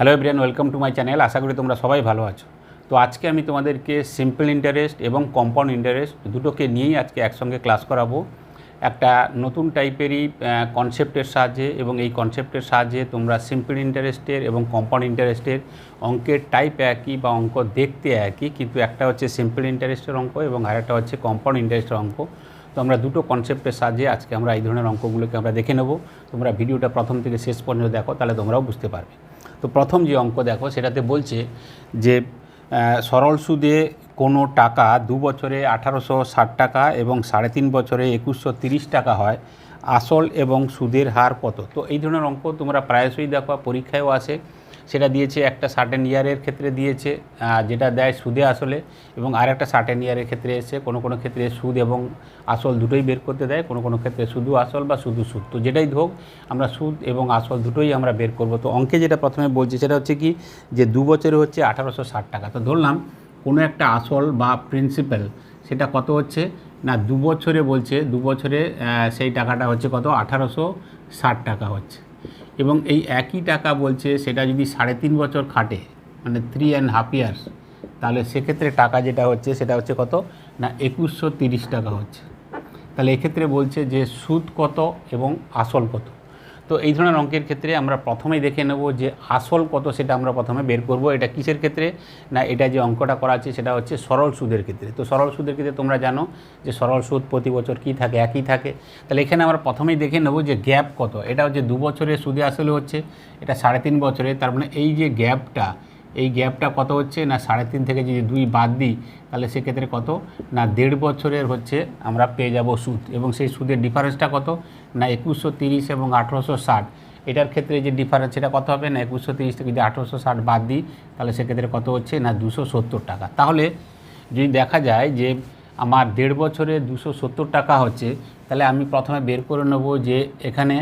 Hello everyone welcome to my channel আশা করি তোমরা সবাই ভালো আছো। তো আজকে আমি তোমাদেরকে সিম্পল ইন্টারেস্ট এবং কম্পাউন্ড ইন্টারেস্ট দুটোকে নিয়েই আজকে একসঙ্গে ক্লাস করাবো। একটা নতুন টাইপেরই কনসেপ্টের সাহায্যে এবং এই কনসেপ্টের সাহায্যে তোমরা সিম্পল ইন্টারেস্টের এবং কম্পাউন্ড ইন্টারেস্টের অঙ্কের টাইপ একই বা অঙ্ক দেখতে একই, কিন্তু একটা হচ্ছে সিম্পল ইন্টারেস্টের অঙ্ক এবং আরেকটা হচ্ছে কম্পাউন্ড ইন্টারেস্টের অঙ্ক। তো আমরা দুটো কনসেপ্টের সাহায্যে আজকে আমরা এই ধরনের অঙ্কগুলোকে আমরা দেখে নেব। তোমরা ভিডিওটা প্রথম থেকে শেষ পর্যন্ত দেখো, তাহলে তোমরাও বুঝতে পারবে। তো প্রথম যে অঙ্ক দেখো, সেটাতে বলছে যে সরল সুদে কোনো টাকা দু বছরে আঠারোশো ষাট টাকা এবং সাড়ে তিন বছরে একুশশো তিরিশ টাকা হয়। আসল এবং সুদের হার কত? তো এই ধরনের অঙ্ক তোমরা প্রায়শই দেখো, পরীক্ষায়ও আসে। সেটা দিয়েছে, একটা সার্টেন ইয়ারের ক্ষেত্রে দিয়েছে যেটা দেয় সুদে আসলে, এবং আর একটা সার্টেন ইয়ারের ক্ষেত্রে এসে কোনো কোনো ক্ষেত্রে সুদ এবং আসল দুটোই বের করতে দেয়, কোনো কোনো ক্ষেত্রে শুধু আসল বা শুধু সুদ। তো যেটাই হোক, আমরা সুদ এবং আসল দুটোই আমরা বের করব। তো অঙ্কে যেটা প্রথমে বলছি, সেটা হচ্ছে কি, যে দু বছরে হচ্ছে আঠারোশো ষাট টাকা। তো ধরলাম, কোনো একটা আসল বা প্রিন্সিপাল সেটা কত হচ্ছে? না, দু বছরে বলছে, দু বছরে সেই টাকাটা হচ্ছে কত? আঠারোশো ষাট টাকা হচ্ছে। এবং এই একই টাকা বলছে সেটা যদি সাড়ে তিন বছর খাটে মানে থ্রি অ্যান্ড হাফ ইয়ার্স তাহলে সেক্ষেত্রে টাকা যেটা হচ্ছে সেটা হচ্ছে কত? না, একুশশো তিরিশ টাকা হচ্ছে। তাহলে এক্ষেত্রে বলছে যে সুদ কত এবং আসল কত? তো এই ধরনের অঙ্কের ক্ষেত্রে আমরা প্রথমেই দেখে নেব যে আসল কত সেটা আমরা প্রথমে বের করব। এটা কিসের ক্ষেত্রে? না, এটা যে অঙ্কটা করা আছে সেটা হচ্ছে সরল সুদের ক্ষেত্রে। তো সরল সুদের ক্ষেত্রে তোমরা জানো যে সরল সুদ প্রতি বছর কী থাকে, একই থাকে। তাহলে এখানে আমরা প্রথমেই দেখে নেব যে গ্যাপ কত। এটা হচ্ছে দু বছরের সুদে আসলে হচ্ছে, এটা সাড়ে তিন বছরে তার মানে এই যে গ্যাপটা এই গ্যাপটা কত হচ্ছে? না সাড়ে তিন থেকে যদি দুই বাদ দিই, তাহলে সেক্ষেত্রে কত? না দেড় বছরের হচ্ছে আমরা পেয়ে যাব সুদ। এবং সেই সুদের ডিফারেন্সটা কত? না একুশশো তিরিশ এবং আঠেরোশো ষাট। এটার ক্ষেত্রে যে ডিফারেন্স সেটা কত হবে? না একুশশো তিরিশ থেকে যদি আঠেরোশো ষাট বাদ দিই, তাহলে সেক্ষেত্রে কত হচ্ছে? না দুশো সত্তর টাকা। তাহলে যদি দেখা যায় যে আমার দেড় বছরে দুশো সত্তর টাকা হচ্ছে, তাহলে আমি প্রথমে বের করে নেব যে এখানে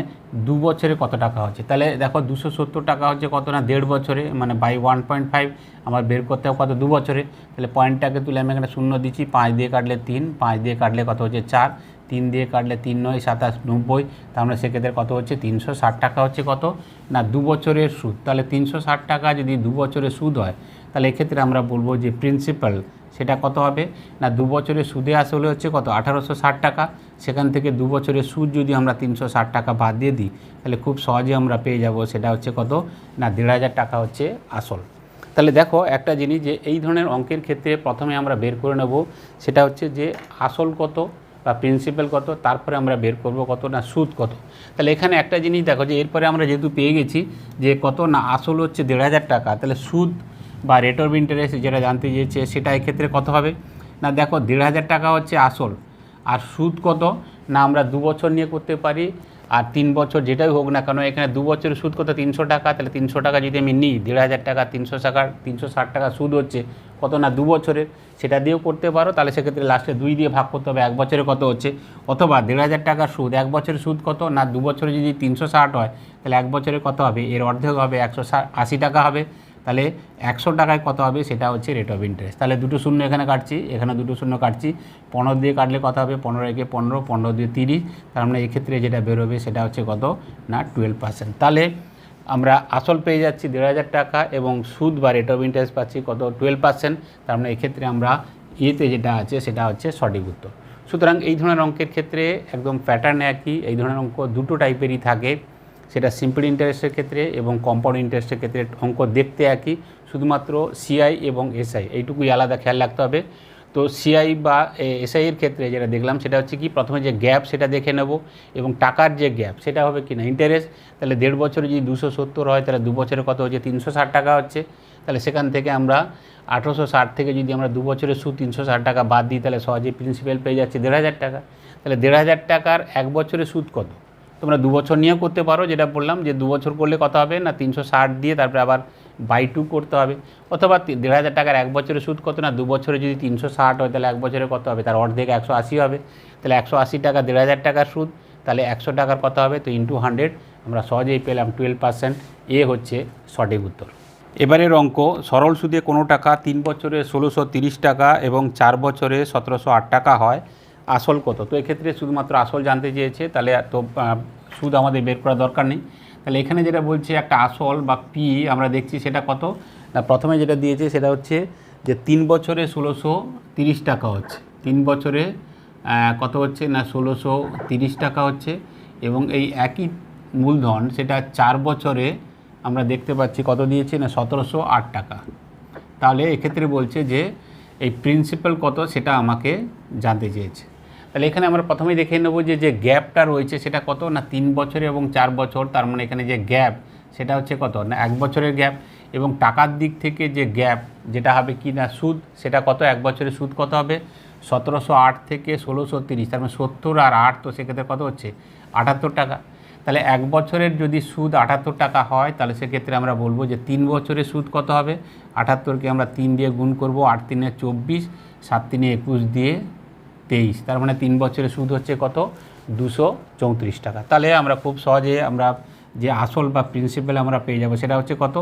দু বছরে কত টাকা হচ্ছে। তাহলে দেখো দুশো সত্তর টাকা হচ্ছে কত না, দেড় বছরে মানে বাই ওয়ান পয়েন্ট ফাইভ আমার বের করতে হবে কত, দু বছরে। তাহলে পয়েন্টটাকে তুলে আমি এখানে শূন্য দিচ্ছি, পাঁচ দিয়ে কাটলে তিন, পাঁচ দিয়ে কাটলে কত হচ্ছে চার, তিন দিয়ে কাটলে তিন নয়, সাতাশ, নব্বই, তার মানে সেক্ষেত্রে কত হচ্ছে তিনশো ষাট টাকা হচ্ছে কত, না দু বছরের সুদ। তাহলে তিনশো ষাট টাকা যদি দু বছরের সুদ হয়, তাহলে এক্ষেত্রে আমরা বলব যে প্রিন্সিপাল সেটা কত হবে? না, দু বছরের সুদে আসলে হচ্ছে কত? আঠারোশো ষাট টাকা। সেখান থেকে দু বছরের সুদ যদি আমরা তিনশো ষাট টাকা বাদ দিয়ে দিই, তাহলে খুব সহজে আমরা পেয়ে যাব, সেটা হচ্ছে কত? না, দেড় হাজার টাকা হচ্ছে আসল। তাহলে দেখো একটা জিনিস যে এই ধরনের অঙ্কের ক্ষেত্রে প্রথমে আমরা বের করে নেব, সেটা হচ্ছে যে আসল কত বা প্রিন্সিপাল কত, তারপরে আমরা বের করব কত না, সুদ কত। তাহলে এখানে একটা জিনিস দেখো যে এরপরে আমরা যেহেতু পেয়ে গেছি যে কত না, আসল হচ্ছে দেড় হাজার টাকা। তাহলে সুদ বা রেট অফ ইন্টারেস্ট যেটা জানতে চেয়েছে সেটা এক্ষেত্রে কত হবে? না, দেখো, দেড় হাজার টাকা হচ্ছে আসল। আর সুদ কত? না, আমরা দু বছর নিয়ে করতে পারি, আর তিন বছর যেটাই হোক না কেন, এখানে দু বছরের সুদ কত? তিনশো টাকা। তাহলে তিনশো টাকা যদি আমি নিই, দেড় হাজার টাকা, তিনশো টাকার তিনশো ষাট টাকা সুদ হচ্ছে, কত না দু বছরের, সেটা দিয়েও করতে পারো। তাহলে সেক্ষেত্রে লাস্টে দুই দিয়ে ভাগ করতে হবে, এক বছরে কত হচ্ছে? অথবা দেড় হাজার টাকার সুদ, এক বছরের সুদ কত? না, দু বছরে যদি তিনশো ষাট হয়, তাহলে এক বছরে কত হবে? এর অর্ধেক হবে, একশো আশি টাকা হবে। তাহলে একশো টাকায় কত হবে? সেটা হচ্ছে রেট অফ ইন্টারেস্ট তাহলে দুটো শূন্য এখানে কাটছি, এখানে দুটো শূন্য কাটছি। পনেরো দিয়ে কাটলে কত হবে? পনেরো একে পনেরো পনেরো দিয়ে তিরিশ। তার মানে এক্ষেত্রে যেটা বেরোবে সেটা হচ্ছে কত? না টুয়েলভ পার্সেন্ট তাহলে আমরা আসল পেয়ে যাচ্ছি দেড় হাজার টাকা এবং সুদ বা রেট অফ ইন্টারেস্ট পাচ্ছি কত? টুয়েলভ পার্সেন্ট তার মানে এক্ষেত্রে আমরা ইয়েতে যেটা আছে সেটা হচ্ছে সঠিক উত্তর। সুতরাং এই ধরনের অঙ্কের ক্ষেত্রে একদম প্যাটার্ন একই। এই ধরনের অঙ্ক দুটো টাইপেরই থাকে। সেটা সিম্পল ইন্টারেস্টের ক্ষেত্রে এবং কম্পাউন্ড ইন্টারেস্টের ক্ষেত্রে অঙ্ক দেখতে একই, শুধুমাত্র সিআই এবং এসআই এইটুকুই আলাদা খেয়াল রাখতে হবে। তো সিআই বা এসআই এর ক্ষেত্রে যেটা দেখলাম সেটা হচ্ছে কি, প্রথমে যে গ্যাপ সেটা দেখে নেব এবং টাকার যে গ্যাপ সেটা হবে কি না ইন্টারেস্ট তাহলে দেড় বছরে যদি দুশো সত্তর হয়, তাহলে দু বছরে কত হচ্ছে, তিনশো ষাট টাকা হচ্ছে। তাহলে সেখান থেকে আমরা আঠেরোশো ষাট থেকে যদি আমরা দু বছরের সুদ তিনশো ষাট টাকা বাদ দিই, তাহলে সহজেই প্রিন্সিপাল পেয়ে যাচ্ছে দেড় হাজার টাকা। তাহলে দেড় হাজার টাকার এক বছরের সুদ কত? তোমরা দু বছর নিয়েও করতে পারো, যেটা বললাম যে দু বছর করলে কত হবে? না, তিনশো ষাট দিয়ে তারপরে আবার বাই টু করতে হবে। অথবা দেড় হাজার টাকার এক বছরের সুদ কত না, দু বছরে যদি তিনশো ষাট হয়, তাহলে এক বছরে কত হবে? তার অর্ধেক একশো আশি হবে। তাহলে একশো আশি টাকা, দেড় হাজার টাকার সুদ, তাহলে একশো টাকার কত হবে? তো ইন্টু হান্ড্রেড আমরা সহজেই পেলাম টুয়েলভ পার্সেন্ট এ হচ্ছে সঠিক উত্তর। এবারের অঙ্ক, সরল সুদে কোনো টাকা তিন বছরে ষোলোশো তিরিশ টাকা এবং চার বছরে সতেরোশো আট টাকা হয়। আসল কত? তো এক্ষেত্রে শুধুমাত্র আসল জানতে চেয়েছে, তাহলে তো সুদ আমাদের বের করা দরকার নেই। তাহলে এখানে যেটা বলছে একটা আসল বা পি আমরা দেখছি সেটা কত? না, প্রথমে যেটা দিয়েছে সেটা হচ্ছে যে তিন বছরে ষোলোশো তিরিশ টাকা হচ্ছে। তিন বছরে কত হচ্ছে? না, ষোলোশো তিরিশ টাকা হচ্ছে। এবং এই একই মূলধন সেটা চার বছরে আমরা দেখতে পাচ্ছি কত দিয়েছে? না, সতেরোশো আট টাকা। তাহলে এক্ষেত্রে বলছে যে এই প্রিন্সিপাল কত? সেটা আমাকে জানতে চেয়েছে। তাহলে এখানে আমরা প্রথমেই দেখে নেব যে যে গ্যাপটা রয়েছে সেটা কত? না তিন বছর এবং চার বছর? তার মানে এখানে যে গ্যাপ, সেটা হচ্ছে কত? না এক বছরের গ্যাপ এবং টাকার দিক থেকে যে গ্যাপ, যেটা হবে কি না সুদ, সেটা কত? এক বছরের সুদ কত হবে? সতেরোশো আট থেকে ষোলোশো তিরিশ, তার মানে সত্তর আর আট তো সেক্ষেত্রে কত হচ্ছে? আটাত্তর টাকা। তাহলে এক বছরের যদি সুদ আটাত্তর টাকা হয়, তাহলে সেক্ষেত্রে আমরা বলব যে তিন বছরের সুদ কত হবে? আটাত্তরকে আমরা তিন দিয়ে গুণ করব, আট তিনে চব্বিশ, সাত তিনে একুশ দিয়ে তেইশ। তার মানে তিন বছরের সুদ হচ্ছে কত? দুশো চৌত্রিশ টাকা। তাহলে আমরা খুব সহজে আমরা যে আসল বা প্রিন্সিপাল আমরা পেয়ে যাব সেটা হচ্ছে কত?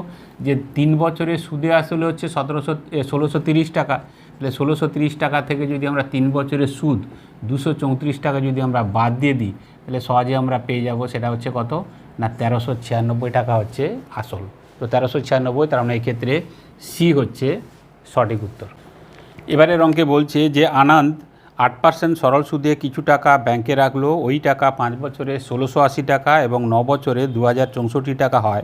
যে তিন বছরের সুদে আসলে হচ্ছে সতেরোশো ষোলোশো তিরিশ টাকা। তাহলে ষোলোশো তিরিশ টাকা থেকে যদি আমরা তিন বছরের সুদ, দুশো চৌত্রিশ টাকা যদি আমরা বাদ দিয়ে দিই, তাহলে সহজে আমরা পেয়ে যাব সেটা হচ্ছে কত? না, তেরোশো ছিয়ানব্বই টাকা হচ্ছে আসল। তো তেরোশো ছিয়ানব্বই, তার মানে এক্ষেত্রে ক্ষেত্রে সি হচ্ছে সঠিক উত্তর। এবারের অঙ্কে বলছে যে আনন্দ আট পার্সেন্ট সরল সুদে কিছু টাকা ব্যাংকে রাখল ওই টাকা পাঁচ বছরে ষোলোশো আশি টাকা এবং ন বছরে দু হাজার চৌষট্টি টাকা হয়।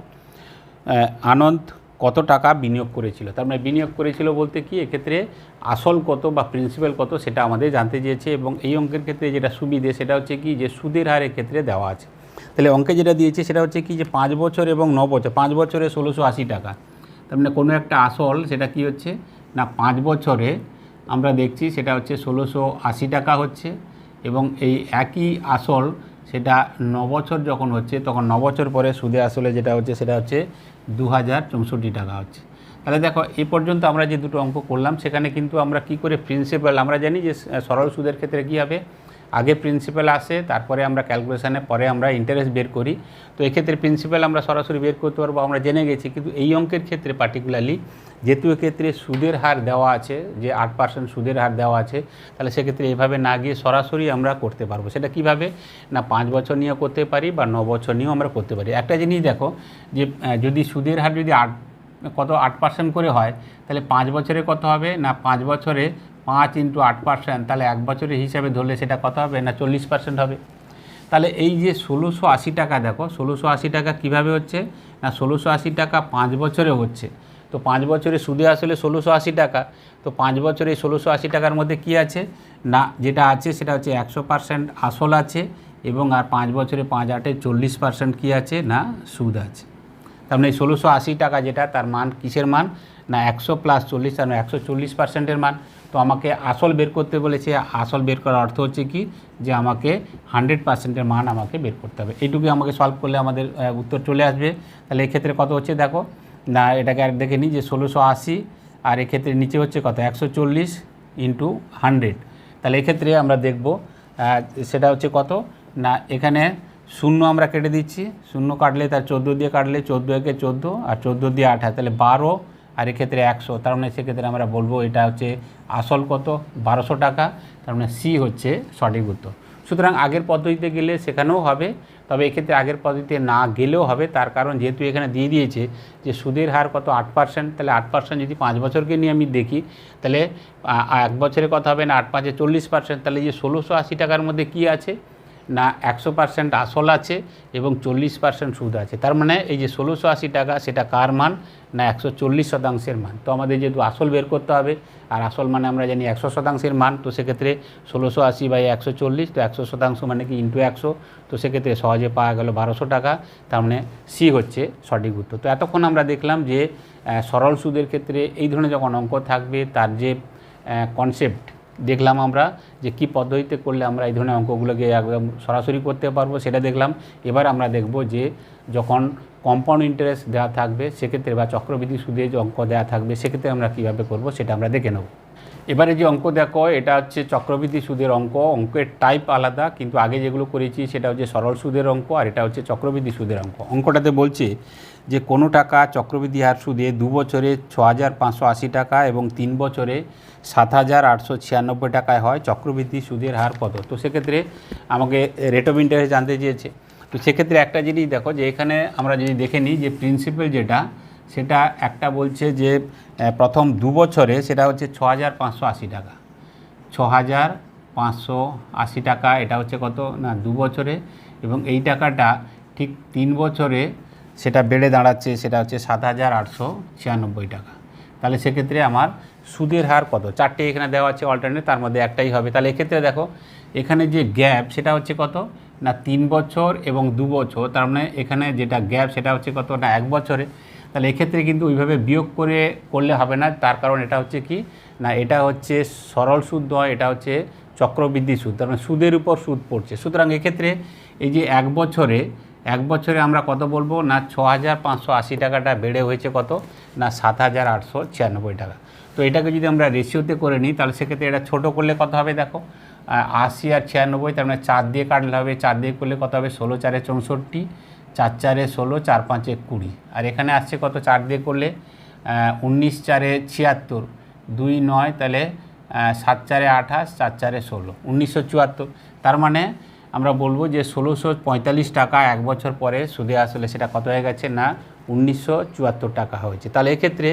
আনন্দ কত টাকা বিনিয়োগ করেছিল? তার মানে বিনিয়োগ করেছিল বলতে কি? এক্ষেত্রে আসল কত বা প্রিন্সিপাল কত সেটা আমাদের জানতে চেয়েছে এবং এই অঙ্কের ক্ষেত্রে যেটা সুবিধে সেটা হচ্ছে কি? যে সুদের হারের ক্ষেত্রে দেওয়া আছে। তাহলে অঙ্কে যেটা দিয়েছে সেটা হচ্ছে কি? যে পাঁচ বছর এবং ন বছর, পাঁচ বছরে ষোলোশো আশি টাকা। তার মানে কোনো একটা আসল সেটা কি হচ্ছে? না, পাঁচ বছরে আমরা দেখছি সেটা হচ্ছে ষোলোশো আশি টাকা হচ্ছে এবং এই একই আসল সেটা নবছর যখন হচ্ছে, তখন নবছর বছর পরে সুদে আসলে যেটা হচ্ছে সেটা হচ্ছে দু হাজার চৌষট্টি টাকা হচ্ছে। তাহলে দেখো, এ পর্যন্ত আমরা যে দুটো অঙ্ক করলাম, সেখানে কিন্তু আমরা কি করে প্রিন্সিপাল আমরা জানি যে সরল সুদের ক্ষেত্রে কী হবে? আগে প্রিন্সিপাল আসে, তারপরে আমরা ক্যালকুলেশানে পরে আমরা ইন্টারেস্ট বের করি। তো এক্ষেত্রে প্রিন্সিপাল আমরা সরাসরি বের করতে পারব, আমরা জেনে গেছি। কিন্তু এই অঙ্কের ক্ষেত্রে পার্টিকুলারলি যেহেতু এক্ষেত্রে সুদের হার দেওয়া আছে, যে আট পার্সেন্ট সুদের হার দেওয়া আছে, তাহলে সেক্ষেত্রে এভাবে না গিয়ে সরাসরি আমরা করতে পারব। সেটা কীভাবে? না, পাঁচ বছর নিয়েও করতে পারি বা ন বছর নিয়েও আমরা করতে পারি। একটা জিনিস দেখো, যে যদি সুদের হার যদি আট, কত আট পার্সেন্ট করে হয়, তাহলে পাঁচ বছরে কত হবে? না, পাঁচ বছরে পাঁচ ইন্টু আট পার্সেন্ট, তাহলে এক বছরের হিসাবে ধরলে সেটা কত হবে? না চল্লিশ পার্সেন্ট হবে? তাহলে এই যে ষোলোশো আশি টাকা, দেখো, ষোলোশো আশি টাকা কীভাবে হচ্ছে? না, ষোলোশো আশি টাকা পাঁচ বছরে হচ্ছে। তো পাঁচ বছরে সুদে আসলে ষোলোশো আশি টাকা। তো পাঁচ বছরে ষোলোশো আশি টাকার মধ্যে কি আছে? না, যেটা আছে সেটা হচ্ছে একশো পার্সেন্ট আসল আছে এবং আর পাঁচ বছরে পাঁচ আটে চল্লিশ পার্সেন্ট কী আছে? না, সুদ আছে। তার মানে ষোলোশো আশি টাকা যেটা, তার মান কিসের মান? না, একশো প্লাস চল্লিশ, তার একশো চল্লিশ পার্সেন্টের মান। তো আমাকে আসল বের করতে বলেছে, আসল বের করার অর্থ হচ্ছে কি? যে আমাকে হান্ড্রেড পার্সেন্টের মান আমাকে বের করতে হবে। এইটুকু আমাকে সলভ করলে আমাদের উত্তর চলে আসবে। তাহলে এক্ষেত্রে কত হচ্ছে দেখো? না, এটাকে আর দেখে নিই যে ষোলোশো আশি, আর এক্ষেত্রে নিচে হচ্ছে কত? একশো চল্লিশ ইন্টু হান্ড্রেড তাহলে এক্ষেত্রে আমরা দেখব সেটা হচ্ছে কত? না, এখানে শূন্য আমরা কেটে দিচ্ছি। শূন্য কাটলে তার চোদ্দ দিয়ে কাটলে চোদ্দ একে চোদ্দ, আর চোদ্দ দিয়ে আঠাশ তাহলে বারো, আর এক্ষেত্রে একশো। তার মানে সেক্ষেত্রে আমরা বলব এটা হচ্ছে আসল কত? বারোশো টাকা। তার মানে সি হচ্ছে সঠিক উত্তর। সুতরাং আগের পদ্ধতিতে গেলে সেখানেও হবে, তবে এক্ষেত্রে আগের পদ্ধতিতে না গেলেও হবে। তার কারণ যেহেতু এখানে দিয়ে দিয়েছে যে সুদের হার কত? আট পার্সেন্ট তাহলে আট পার্সেন্ট যদি পাঁচ বছরকে নিয়ে আমি দেখি, তাহলে এক বছরে কথা হবে না, আট পাঁচে চল্লিশ পার্সেন্ট তাহলে যে ষোলোশো আশি টাকার মধ্যে কি আছে? না, একশো পার্সেন্ট আসল আছে এবং চল্লিশ পার্সেন্ট সুদ আছে। তার মানে এই যে ষোলোশো আশি টাকা, সেটা কার মান? না, একশো চল্লিশ শতাংশের মান। তো আমাদের যেহেতু আসল বের করতে হবে, আর আসল মানে আমরা জানি একশো শতাংশের মান, তো সেক্ষেত্রে ষোলোশো আশি বাই একশো চল্লিশ, তো একশো শতাংশ মানে কি ইন্টু একশো? তো সেক্ষেত্রে সহজে পাওয়া গেল বারোশো টাকা, তার মানে সি হচ্ছে সঠিক উত্তর। তো এতক্ষণ আমরা দেখলাম যে সরল সুদের ক্ষেত্রে এই ধরনের যখন অঙ্ক থাকবে, তার যে কনসেপ্ট দেখলাম আমরা যে কি পদ্ধতিতে করলে আমরা এই ধরনের অঙ্কগুলোকে একদম সরাসরি করতে পারব সেটা দেখলাম। এবার আমরা দেখব যে যখন কম্পাউন্ড ইন্টারেস্ট দেওয়া থাকবে, সেক্ষেত্রে বা চক্রবৃদ্ধি সুদে যে অঙ্ক দেওয়া থাকবে, সেক্ষেত্রে আমরা কীভাবে করব সেটা আমরা দেখে নেব। এবারে যে অঙ্ক দেখো, এটা হচ্ছে চক্রবৃদ্ধি সুদের অঙ্ক। অঙ্কের টাইপ আলাদা, কিন্তু আগে যেগুলো করেছি সেটা হচ্ছে সরল সুদের অঙ্ক আর এটা হচ্ছে চক্রবৃদ্ধি সুদের অঙ্ক। অঙ্কটাতে বলছে যে কোনো টাকা চক্রবৃদ্ধি হার সুদে দু বছরে ছ হাজার পাঁচশো আশি টাকা এবং তিন বছরে সাত হাজার আটশো ছিয়ানব্বই টাকায় হয় চক্রবৃদ্ধি সুদের হার কত? তো সেক্ষেত্রে আমাকে রেট অফ ইন্টারেস্ট জানতে চেয়েছে। তো সেক্ষেত্রে একটা জিনিস দেখো যে এখানে আমরা যদি দেখে নিই যে প্রিন্সিপাল যেটা, সেটা একটা বলছে যে প্রথম দু বছরে সেটা হচ্ছে ছ হাজার পাঁচশো আশি টাকা। ছ হাজার পাঁচশো আশি টাকা, এটা হচ্ছে কত? না, দু বছরে। এবং এই টাকাটা ঠিক তিন বছরে সেটা বেড়ে দাঁড়াচ্ছে, সেটা হচ্ছে সাত হাজার আটশো ছিয়ানব্বই টাকা। তাহলে সেক্ষেত্রে আমার সুদের হার কত? চারটে এখানে দেওয়া আছে অল্টারনেট তার মধ্যে একটাই হবে। তাহলে এক্ষেত্রে দেখো, এখানে যে গ্যাপ সেটা হচ্ছে কত? না, তিন বছর এবং দু বছর, তার মানে এখানে যেটা গ্যাপ সেটা হচ্ছে কত? না, এক বছরে। তাহলে এক্ষেত্রে কিন্তু ওইভাবে বিয়োগ করে করলে হবে না, তার কারণ এটা হচ্ছে কি? না, এটা হচ্ছে সরল সুদ নয়, এটা হচ্ছে চক্রবৃদ্ধি সুদ। তার মানে সুদের উপর সুদ পড়ছে। সুতরাং এক্ষেত্রে এই যে এক বছরে এক বছরে আমরা কত বলব? না ছ হাজার পাঁচশো আশি টাকাটা বেড়ে হয়েছে কত? না সাত হাজার আটশো ছিয়ানব্বই টাকা। তো এটাকে যদি আমরা রেশিওতে করে নিই, তাহলে সেক্ষেত্রে এটা ছোটো করলে কত হবে দেখো? আশি আর ছিয়ানব্বই, তার মানে চার দিয়ে কাটলে হবে, চার দিয়ে করলে কত হবে? ষোলো, চারে চৌষট্টি, চার চারে ষোলো, চার পাঁচে কুড়ি। আর এখানে আসছে কত? চার দিয়ে করলে উনিশ চারে ছিয়াত্তর, দুই নয় তাহলে সাত চারে আঠাশ, চার চারে ষোলো, উনিশশো চুয়াত্তর। তার মানে আমরা বলব যে ষোলোশো পঁয়তাল্লিশ টাকা এক বছর পরে সুদে আসলে সেটা কত হয়ে গেছে না উনিশশো চুয়াত্তর টাকা হয়েছে। তাহলে এক্ষেত্রে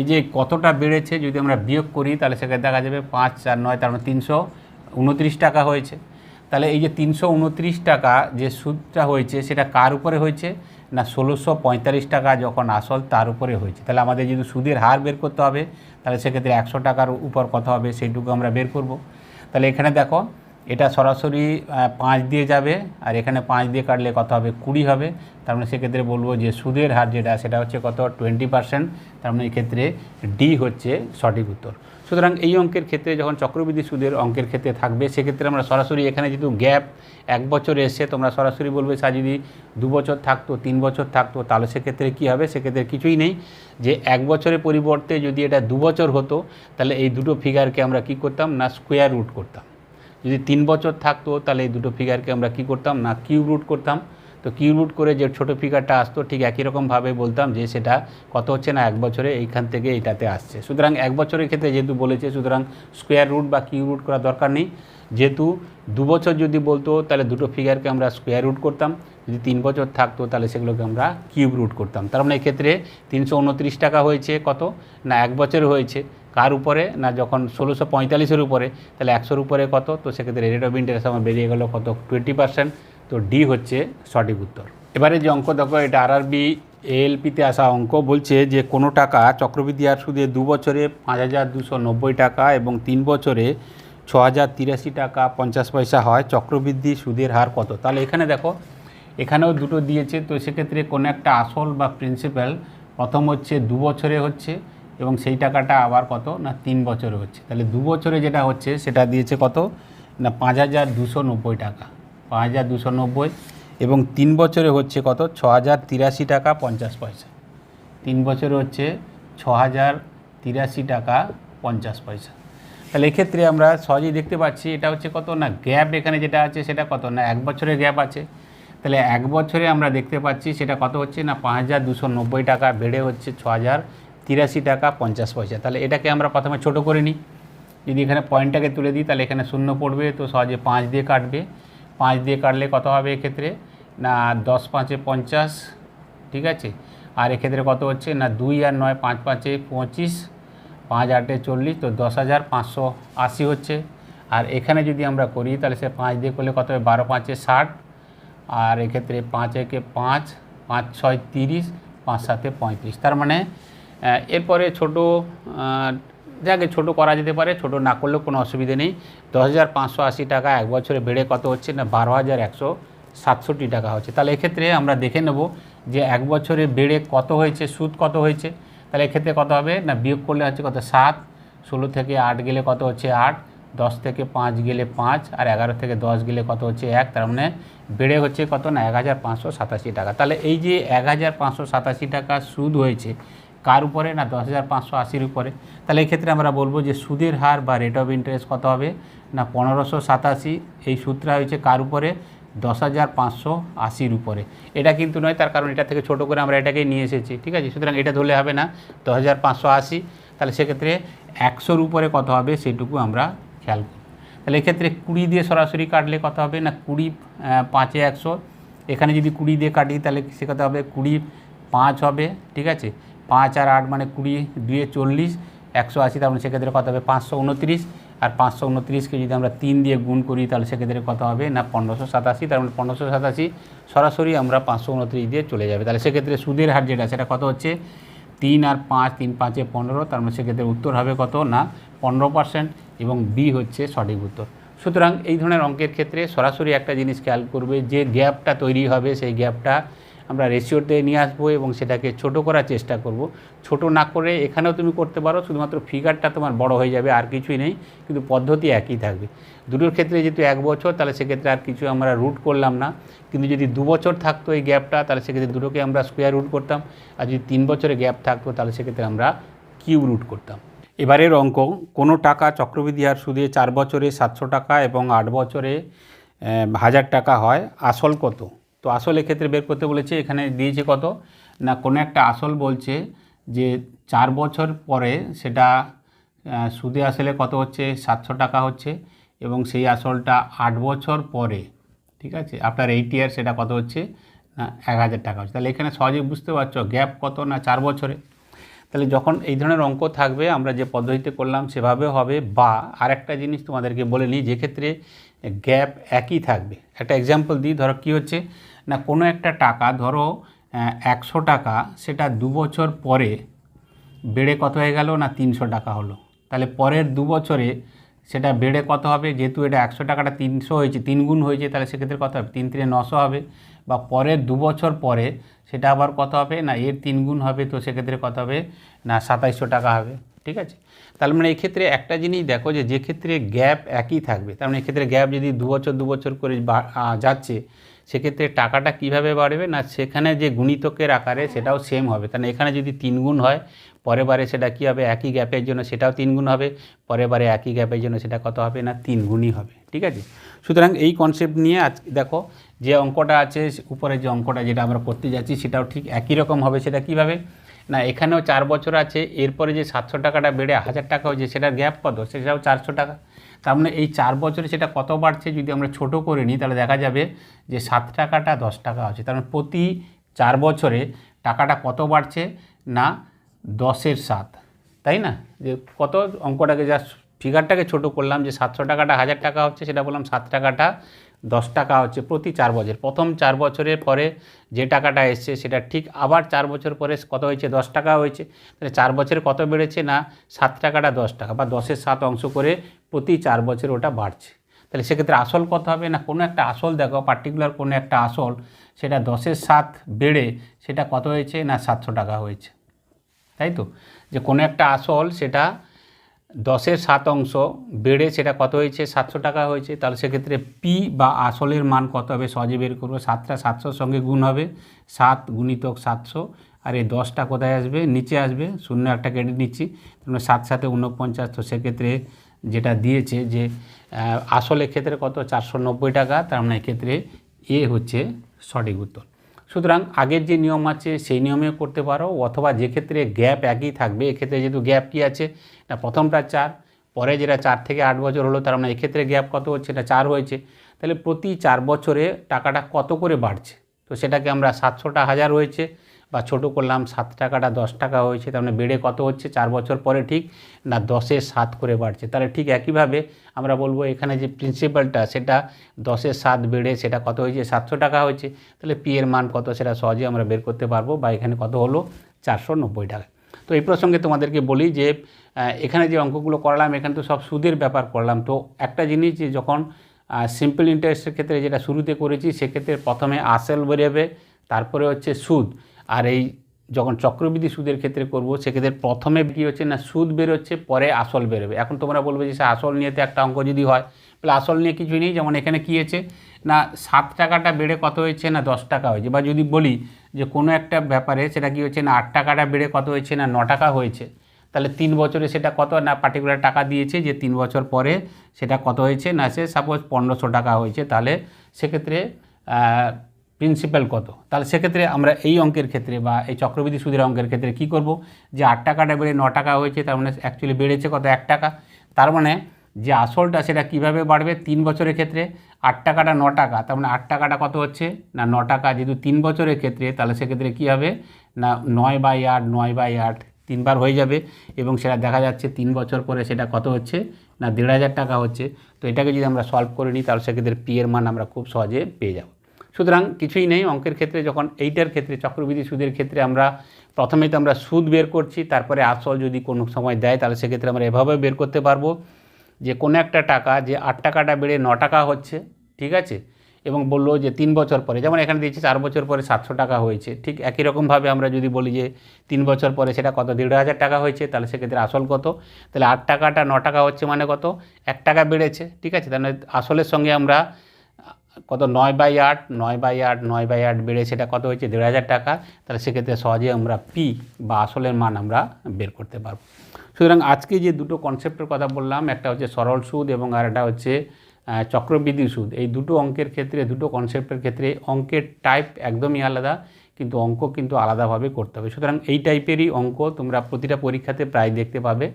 এই যে কতটা বেড়েছে যদি আমরা বিয়োগ করি, তাহলে সেখানে দেখা যাবে পাঁচ, চার, নয়, তার মানে তিনশো উনত্রিশ টাকা হয়েছে। তাহলে এই যে তিনশো উনত্রিশ টাকা যে সুদটা হয়েছে, সেটা কার উপরে হয়েছে? না ষোলোশো পঁয়তাল্লিশ টাকা যখন আসল, তার উপরে হয়েছে। তাহলে আমাদের যদি সুদের হার বের করতে হবে, তাহলে সেক্ষেত্রে একশো টাকার উপর কত হবে, সেইটুকু আমরা বের করব। তাহলে এখানে দেখো এটা সরাসরি পাঁচ দিয়ে যাবে, আর এখানে পাঁচ দিয়ে কাটলে কত হবে? কুড়ি হবে। তার মানে সেক্ষেত্রে বলব যে সুদের হার যেটা, সেটা হচ্ছে কত? Twenty percent. তার মানে এক্ষেত্রে ডি হচ্ছে সঠিক উত্তর। সুতরাং এই অঙ্কের ক্ষেত্রে যখন চক্রবৃদ্ধি সুদের অঙ্কের ক্ষেত্রে থাকবে, সেক্ষেত্রে আমরা সরাসরি এখানে যেহেতু গ্যাপ, এক বছর এসে তোমরা সরাসরি বলবে, স্যার, যদি দু বছর থাকতো, তিন বছর থাকতো, তাহলে সেক্ষেত্রে কী হবে? সেক্ষেত্রে কিছুই নেই। যে এক বছরের পরিবর্তে যদি এটা দু বছর হতো, তাহলে এই দুটো ফিগারকে আমরা কি করতাম? না স্কোয়ার রুট করতাম। যদি তিন বছর থাকতো, তাহলে এই দুটো ফিগারকে আমরা কি করতাম? না কিউব রুট করতাম। তো কিউ রুট করে যে ছোটো ফিগারটা আসতো, ঠিক একই রকমভাবে বলতাম যে সেটা কত হচ্ছে না, এক বছরে এইখান থেকে এইটাতে আসছে। সুতরাং এক বছরের ক্ষেত্রে যেহেতু বলেছে, সুতরাং স্কোয়ার রুট বা কিউব রুট করার দরকার নেই। যেহেতু দু বছর যদি বলতো, তাহলে দুটো ফিগারকে আমরা স্কোয়ার রুট করতাম। যদি তিন বছর থাকতো, তাহলে সেগুলোকে আমরা কিউব রুট করতাম। তার মানে এক্ষেত্রে তিনশো উনত্রিশ টাকা হয়েছে, কত? না, এক বছর হয়েছে। কার উপরে? না যখন ষোলোশো পঁয়তাল্লিশের উপরে, তাহলে একশোর উপরে কত? তো সেক্ষেত্রে রেট অফ ইন্টারেস্ট আমার বেরিয়ে গেলো কত? টোয়েন্টি পার্সেন্ট তো ডি হচ্ছে সঠিক উত্তর। এবারে যে অঙ্ক দেখো, এটা আর আরবি এএলপিতে আসা অঙ্ক বলছে যে কোনো টাকা চক্রবৃদ্ধি আর সুদে দু বছরে পাঁচ হাজার দুশো নব্বই টাকা এবং তিন বছরে ছ হাজার তিরাশি টাকা পঞ্চাশ পয়সা হয়। চক্রবৃদ্ধি, সুদের হার কত? তাহলে এখানে দেখো, এখানেও দুটো দিয়েছে। তো সেক্ষেত্রে কোনো একটা আসল বা প্রিন্সিপাল প্রথম হচ্ছে দু বছরে হচ্ছে এবং সেই টাকাটা আবার কত? না, তিন বছরে হচ্ছে। তাহলে দু বছরে যেটা হচ্ছে, সেটা দিয়েছে কত? না, পাঁচ হাজার দুশো নব্বই টাকা। পাঁচ হাজার দুশো নব্বই এবং তিন বছরে হচ্ছে কত? ছ হাজার তিরাশি টাকা পঞ্চাশ পয়সা। তিন বছরে হচ্ছে ছ হাজার তিরাশি টাকা পঞ্চাশ পয়সা। তাহলে এক্ষেত্রে আমরা সহজেই দেখতে পাচ্ছি এটা হচ্ছে কত? না, গ্যাপ এখানে যেটা আছে সেটা কত? না, এক বছরের গ্যাপ আছে। তাহলে এক বছরে আমরা দেখতে পাচ্ছি সেটা কত হচ্ছে? না, পাঁচ হাজার দুশো নব্বই টাকা বেড়ে হচ্ছে ছ হাজার তিরাশি টাকা পঞ্চাশ পয়সা। তাহলে এটাকে আমরা প্রথমে ছোট করে নিই। যদি এখানে পয়েন্টটাকে তুলে দিই, তাহলে এখানে শূন্য পড়বে, তো সহজে পাঁচ দিয়ে কাটবে। পাঁচ দিয়ে কাটলে কত হবে এক্ষেত্রে? না, দশ পাঁচে পঞ্চাশ, ঠিক আছে? আর এক্ষেত্রে কত হচ্ছে? না, দুই আর নয়, পাঁচ পাঁচে পঁচিশ, পাঁচ আটে চল্লিশ, তো দশ হাজার পাঁচশো আশি হচ্ছে। আর এখানে যদি আমরা করি, তাহলে সে পাঁচ দিয়ে করলে কত হবে? বারো পাঁচে ষাট, আর এক্ষেত্রে পাঁচ একে পাঁচ পাঁচ ছয় তিরিশ, পাঁচ সাতে পঁয়ত্রিশ। তার মানে এরপরে ছোটো যাকে ছোটো করা যেতে পারে, ছোটো না করলেও কোনো অসুবিধে নেই। দশ হাজার পাঁচশো আশি টাকা এক বছরে বেড়ে কত হচ্ছে না, বারো হাজার একশো সাতষট্টি টাকা হচ্ছে। তাহলে এক্ষেত্রে আমরা দেখে নেব যে এক বছরে বেড়ে কত হয়েছে, সুদ কত হয়েছে। তাহলে এক্ষেত্রে কত হবে না, বিয়োগ করলে হচ্ছে কত, সাত, ষোলো থেকে আট গেলে কত হচ্ছে আট, দশ থেকে পাঁচ গেলে পাঁচ, আর এগারো থেকে দশ গেলে কত হচ্ছে এক, তার মানে বেড়ে হচ্ছে কত না, এক হাজার পাঁচশো সাতাশি টাকা। তাহলে এই যে এক হাজার পাঁচশো সাতাশি টাকা সুদ হয়েছে কার উপরে না দশ হাজার পাঁচশো আশির উপরে? তাহলে এই ক্ষেত্রে আমরা বলব যে সুদের হার বা রেট অফ ইন্টারেস্ট কত হবে? না পনেরোশো সাতাশি, এই সূত্রটা হয়েছে কার উপরে? দশ হাজার পাঁচশো আশির উপরে। এটা কিন্তু নয়, তার কারণ এটা থেকে ছোট করে আমরা এটাকেই নিয়ে এসেছি, ঠিক আছে? সুতরাং এটা ধরলে হবে না, দশ হাজার পাঁচশো আশি। তাহলে সেক্ষেত্রে একশোর উপরে কত হবে সেটুকু আমরা খেয়াল করব তাহলে এক্ষেত্রে কুড়ি দিয়ে সরাসরি কাটলে কত হবে? না কুড়ি পাঁচে একশো। এখানে যদি কুড়ি দিয়ে কাটি, তাহলে সে কথা হবে? কুড়ি পাঁচ হবে, ঠিক আছে? পাঁচ আর আট মানে কুড়ি, দুয়ে চল্লিশ, একশো আশি তার মানে সেক্ষেত্রে কত হবে? পাঁচশো উনত্রিশ। আর পাঁচশো উনত্রিশকে যদি আমরা তিন দিয়ে গুণ করি, তাহলে সেক্ষেত্রে কত হবে? না, পনেরোশো সাতাশি। তার মানে পনেরোশো সাতাশি, সরাসরি আমরা পাঁচশো উনত্রিশ দিয়ে চলে যাবে। তাহলে সেক্ষেত্রে সুদের হার যেটা, সেটা কত হচ্ছে? তিন আর পাঁচ, তিন পাঁচে পনেরো, তার মানে সেক্ষেত্রে উত্তর হবে কত? না, পনেরো পার্সেন্ট এবং বি হচ্ছে সঠিক উত্তর। সুতরাং এই ধরনের অঙ্কের ক্ষেত্রে সরাসরি একটা জিনিস খেয়াল করবে, যে গ্যাপটা তৈরি হবে, সেই গ্যাপটা আমরা রেশিওতে নিয়ে আসব এবং সেটাকে ছোট করার চেষ্টা করব। ছোট না করে এখানেও তুমি করতে পারো, শুধুমাত্র ফিগারটা তোমার বড় হয়ে যাবে, আর কিছুই নেই, কিন্তু পদ্ধতি একই থাকবে। দুটোর ক্ষেত্রে যেহেতু এক বছর, তাহলে সেক্ষেত্রে আর কিছু আমরা রুট করলাম না। কিন্তু যদি দু বছর থাকতো এই গ্যাপটা তাহলে সেক্ষেত্রে দুটোকে আমরা স্কোয়ার রুট করতাম। আর যদি তিন বছরে গ্যাপ থাকতো, তাহলে সেক্ষেত্রে আমরা কিউ রুট করতাম। এবারের অঙ্ক, কোনো টাকা চক্রবৃদ্ধি হার সুদে চার বছরে সাতশো টাকা এবং আট বছরে হাজার টাকা হয়, আসল কত? তো আসল ক্ষেত্রে বের করতে বলেছে, এখানে দিয়েছে কত? না, কোনো একটা আসল বলছে যে চার বছর পরে সেটা সুদে আসলে কত হচ্ছে? সাতশো টাকা হচ্ছে এবং সেই আসলটা আট বছর পরে, ঠিক আছে? আপনার এইট ইয়ার সেটা কত হচ্ছে? না, এক হাজার টাকা হচ্ছে। তাহলে এখানে সহজেই বুঝতে পারছ, গ্যাপ কত না চার বছরে? তাহলে যখন এই ধরনের অঙ্ক থাকবে, আমরা যে পদ্ধতিতে করলাম সেভাবে হবে বা আরেকটা জিনিস তোমাদেরকে বলে নিই যেক্ষেত্রে গ্যাপ একই থাকবে। একটা এক্সাম্পল দিই, ধরো কী হচ্ছে? না, কোনো একটা টাকা, ধরো একশো টাকা, সেটা দু বছর পরে বেড়ে কত হয়ে গেল না তিনশো টাকা হলো? তাহলে পরের দু বছরে সেটা বেড়ে কত হবে? যেহেতু এটা একশো টাকাটা তিনশো হয়েছে, তিন গুণ হয়েছে, তাহলে সেক্ষেত্রে কত হবে? তিন তিনে নশো হবে। বা পরের দু বছর পরে সেটা আবার কত হবে? না, এর তিন গুণ হবে, তো সেক্ষেত্রে কত হবে? না, সাতাইশশো টাকা হবে। ঠিক আছে? তার মানে এক্ষেত্রে একটা জিনিস দেখো যে যে ক্ষেত্রে গ্যাপ একই থাকবে, তার মানে এক্ষেত্রে গ্যাপ যদি দু বছর দু বছর করে যাচ্ছে সেক্ষেত্রে টাকাটা কীভাবে বাড়বে না সেখানে যে গুণিতকের আকারে সেটাও সেম হবে। তাহলে এখানে যদি তিন গুণ হয়, পরের বারে সেটা কী হবে? একই গ্যাপের জন্য সেটাও তিন গুণ হবে, পরের বারে একই গ্যাপের জন্য সেটা কত হবে না? তিন গুণই হবে, ঠিক আছে? সুতরাং এই কনসেপ্ট নিয়ে আজ, দেখো, যে অঙ্কটা আছে উপরে যে অঙ্কটা যেটা আমরা করতে যাচ্ছি, সেটাও ঠিক একই রকম হবে, সেটা কীভাবে? না, এখানেও চার বছর আছে, এরপরে যে সাতশো টাকাটা বেড়ে হাজার টাকা হয়েছে, সেটার গ্যাপ কত? সেটাও চারশো টাকা। তার মানে এই চার বছরে সেটা কত বাড়ছে যদি আমরা ছোট করে নিই, তাহলে দেখা যাবে যে সাত টাকাটা দশ টাকা আছে তার মানে প্রতি চার বছরে টাকাটা কত বাড়ছে? না, দশের সাত। তাই না? যে কত অঙ্কটাকে যা ফিগারটাকে ছোট করলাম যে সাতশো টাকাটা হাজার টাকা হচ্ছে, সেটা বললাম সাত টাকাটা দশ টাকা হচ্ছে প্রতি চার বছর। প্রথম চার বছরের পরে যে টাকাটা এসছে সেটা ঠিক আবার চার বছর পরে কত হয়েছে? দশ টাকা হয়েছে। তাহলে চার বছরে কত বেড়েছে না? সাত টাকাটা দশ টাকা বা দশের সাত অংশ করে প্রতি চার বছর ওটা বাড়ছে। তাহলে সেক্ষেত্রে আসল কত হবে না? কোনো একটা আসল দেখো পার্টিকুলার কোনো একটা আসল, সেটা দশের সাত বেড়ে সেটা কত হয়েছে না সাতশো টাকা হয়েছে? তাই তো? যে কোনো একটা আসল সেটা দশের সাত অংশ বেড়ে সেটা কত হয়েছে? সাতশো টাকা হয়েছে। তাহলে সেক্ষেত্রে পি বা আসলের মান কত হবে? সহজে বের করব। সাতটা সাতশোর সঙ্গে গুণ হবে। সাত গুণিতক সাতশো। আর এই দশটা কোথায় আসবে? নিচে আসবে। শূন্য একটা কেটে নিচ্ছি। তাহলে সাত সাথে উনপঞ্চাশ তো সেক্ষেত্রে যেটা দিয়েছে যে আসলের ক্ষেত্রে কত? চারশো নব্বই টাকা। তার মানে এক্ষেত্রে এ হচ্ছে সঠিক উত্তর। সুতরাং আগের যে নিয়ম আছে, সেই নিয়মে করতে পারো, অথবা যে ক্ষেত্রে গ্যাপ একই থাকবে, এক্ষেত্রে যেহেতু গ্যাপ কী আছে না প্রথমটা চার, পরে যেটা চার থেকে আট বছর হলো, তার মানে এক্ষেত্রে গ্যাপ কত হচ্ছে, এটা চার হয়েছে, তাহলে প্রতি চার বছরে টাকাটা কত করে বাড়ছে? তো সেটাকে আমরা সাতশোটা হাজার হয়েছে বা ছোট করলাম সাত টাকাটা, দশ টাকা হয়েছে, তার মানে বেড়ে কত হচ্ছে? চার বছর পরে ঠিক না দশের সাত করে বাড়ছে। তাহলে ঠিক একইভাবে আমরা বলব এখানে যে প্রিন্সিপালটা সেটা দশের সাত বেড়ে সেটা কত হয়েছে? সাতশো টাকা হয়েছে। তাহলে পি এর মান কত? সেটা সহজে আমরা বের করতে পারব। বা এখানে কত হলো? চারশো নব্বই টাকা। তো এই প্রসঙ্গে তোমাদেরকে বলি যে এখানে যে অঙ্কগুলো করলাম, এখানে তো সব সুদের ব্যাপার করলাম। তো একটা জিনিস যে যখন সিম্পল ইন্টারেস্টের ক্ষেত্রে যেটা শুরুতে করেছি, সেক্ষেত্রে প্রথমে আসল বেরোবে, তারপরে হচ্ছে সুদ। আর এই যখন চক্রবৃদ্ধি সুদের ক্ষেত্রে করব, সেক্ষেত্রে প্রথমে কী হচ্ছে না, সুদ বেরোচ্ছে, পরে আসল বেরোবে। এখন তোমরা বলবে যে সে আসল নিয়ে তো একটা অঙ্ক যদি হয়, তাহলে আসল নিয়ে কিছুই নেই। যেমন এখানে কী হয়েছে না, সাত টাকাটা বেড়ে কত হয়েছে না, দশ টাকা হয়েছে? বা যদি বলি যে কোনো একটা ব্যাপারে সেটা কী হচ্ছে না, আট টাকাটা বেড়ে কত হয়েছে না, ন টাকা হয়েছে? তাহলে তিন বছরে সেটা কত না পার্টিকুলার টাকা দিয়েছে যে তিন বছর পরে সেটা কত হয়েছে না, সে সাপোজ পনেরোশো টাকা হয়েছে। তাহলে সেক্ষেত্রে প্রিন্সিপাল কত? তাহলে সেক্ষেত্রে আমরা এই অঙ্কের ক্ষেত্রে বা এই চক্রবৃদ্ধি সুদের অঙ্কের ক্ষেত্রে কি করব? যে আট টাকাটা বেড়ে ন টাকা হয়েছে, তার মানে অ্যাকচুয়ালি বেড়েছে কত? এক টাকা। তার মানে যে আসলটা সেটা কীভাবে বাড়বে? তিন বছরের ক্ষেত্রে আট টাকাটা ন টাকা, তার মানে আট টাকাটা কত হচ্ছে? না, ন টাকা। যেহেতু তিন বছরের ক্ষেত্রে, তাহলে সেক্ষেত্রে কী হবে? না, নয় বাই আট, নয় বাই আট তিনবার হয়ে যাবে এবং সেটা দেখা যাচ্ছে তিন বছর পরে সেটা কত হচ্ছে? না, দেড় হাজার টাকা হচ্ছে। তো এটাকে যদি আমরা সলভ করে নিই, তাহলে সেক্ষেত্রে পি এর মান আমরা খুব সহজে পেয়ে যাব। সুতরাং কিছুই নেই অঙ্কের ক্ষেত্রে, যখন এইটার ক্ষেত্রে, চক্রবৃদ্ধি সুদের ক্ষেত্রে আমরা প্রথমে তো আমরা সুদ বের করছি, তারপরে আসল যদি কোনো সময় দেয়, তাহলে সেক্ষেত্রে আমরা এভাবে বের করতে পারব যে কোনো একটা টাকা, যে আট টাকাটা বেড়ে ন টাকা হচ্ছে, ঠিক আছে? এবং বলল যে তিন বছর পরে, যেমন এখানে দিয়েছি চার বছর পরে সাতশো টাকা হয়েছে, ঠিক একই রকমভাবে আমরা যদি বলি যে তিন বছর পরে সেটা কত, দেড় হাজার টাকা হয়েছে, তাহলে সেক্ষেত্রে আসল কত? তাহলে আট টাকাটা ন টাকা হচ্ছে মানে কত? এক টাকা বেড়েছে, ঠিক আছে? তাহলে আসলের সঙ্গে আমরা কত নয় বাই আট, নয় বাই আট, নয় বাই আট বেড়ে সেটা কত হয়েছে? দেড় হাজার টাকা। তাহলে সেক্ষেত্রে সহজে আমরা পি বা আসলের মান আমরা বের করতে পারব। সুতরাং আজকে যে দুটো কনসেপ্টের কথা বললাম, একটা হচ্ছে সরল সুদ এবং আর একটা হচ্ছে চক্রবৃদ্ধি সুদ। এই দুটো অঙ্কের ক্ষেত্রে, দুটো কনসেপ্টের ক্ষেত্রে অঙ্কের টাইপ একদমই আলাদা, কিন্তু অঙ্ক কিন্তু আলাদাভাবে করতে হবে। সুতরাং এই টাইপেরই অঙ্ক তোমরা প্রতিটা পরীক্ষাতে প্রায় দেখতে পাবে।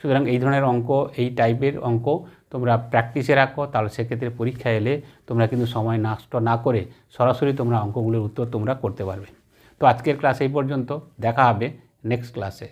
সুতরাং এই ধরনের অঙ্ক, এই টাইপের অঙ্ক তোমরা প্র্যাকটিসে রাখো, তাহলে সেক্ষেত্রে পরীক্ষা এলে তোমরা কিন্তু সময় নষ্ট না করে সরাসরি তোমরা অঙ্কগুলোর উত্তর তোমরা করতে পারবে। তো আজকের ক্লাস এই পর্যন্ত, দেখা হবে নেক্সট ক্লাসে